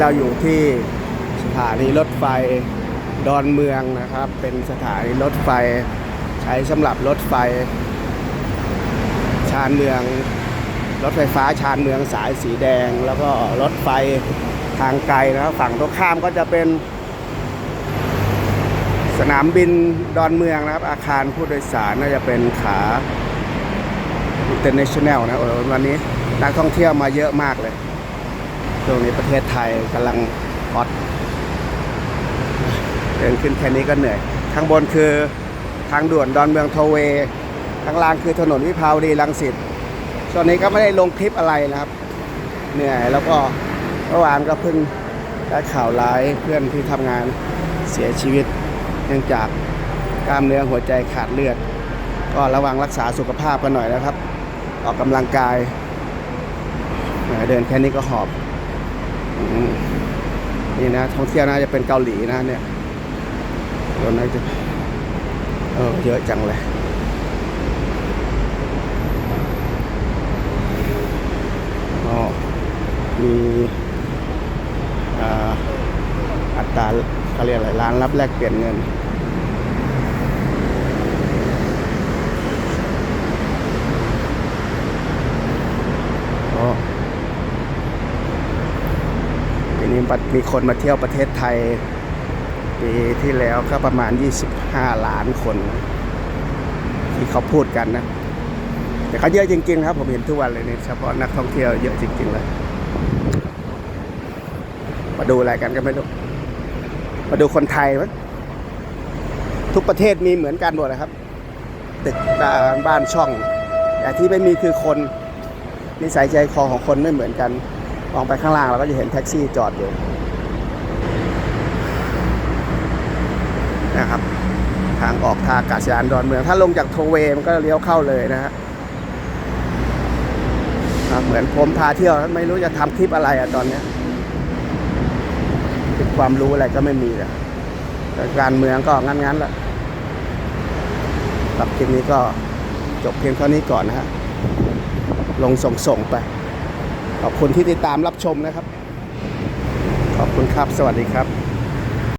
เราอยู่ที่สถานีรถไฟดอนเมืองนะครับ เป็นสถานีรถไฟใช้สำหรับรถไฟ ชานเมือง รถไฟฟ้าชานเมืองสายสีแดง แล้วก็รถไฟทางไกลนะครับ ฝั่งตรงข้ามก็จะเป็น สนามบินดอนเมืองนะครับ อาคารผู้โดยสารน่าจะเป็นขา international นะวันนี้นักท่องเที่ยวมาเยอะมากเลย ช่วงนี้ประเทศไทยกำลังฮอตเดินขึ้นแค่นี้ก็เหนื่อย ข้างบนคือทางด่วนดอนเมืองโทเวย์ข้างล่างคือถนนวิภาวดีรังสิตช่วงนี้ก็ไม่ได้ลงคลิปอะไรนะครับ เหนื่อยแล้วก็เมื่อวานก็เพิ่งได้ข่าวร้ายเพื่อนที่ทำงานเสียชีวิต เนื่องจากกล้ามเนื้อหัวใจขาดเลือด ก็ระวังรักษาสุขภาพกันหน่อยนะครับ ออกกำลังกาย เดินแค่นี้ก็หอบ นี่นะท่องเที่ยวน่าจะเป็นเกาหลีนะเนี่ยคนน่าจะเออเยอะจังเลยอ๋อมีอ,อัตราเขาเรียกอะไรร้านรับแลกเปลี่ยนเงิน นี้มีคนมาเที่ยวประเทศไทย ปีที่แล้วก็ประมาณ 25 ล้านคน ที่เขาพูดกันนะ แต่เขาเยอะจริง ๆ ครับ ผมเห็นทุกวันเลยนี่เฉพาะนักท่องเที่ยวเยอะจริง ๆ เลย มาดูอะไรกันก็ไม่รู้ มาดูคนไทยมั้งทุกประเทศมีเหมือนกันหมดนะครับ ตึกบ้านช่อง แต่ที่ไม่มีคือคนนิสัยใจคอของคนไม่เหมือนกัน มองไปข้างล่างเราก็จะเห็นแท็กซี่จอดอยู่นะครับ ทางออกทางอากาศยานดอนเมือง ถ้าลงจากโทเวย์มันก็เลี้ยวเข้าเลยนะฮะเหมือนผมพาเที่ยวไม่รู้จะทำคลิปอะไรอะตอนนี้คลิปความรู้อะไรก็ไม่มีเลยการเมืองก็งั้นๆแหละครับคลิปนี้ก็จบเพียงเท่านี้ก่อนนะฮะลงส่งๆไป ขอบคุณที่ติดตามรับชมนะครับ ขอบคุณครับ สวัสดีครับ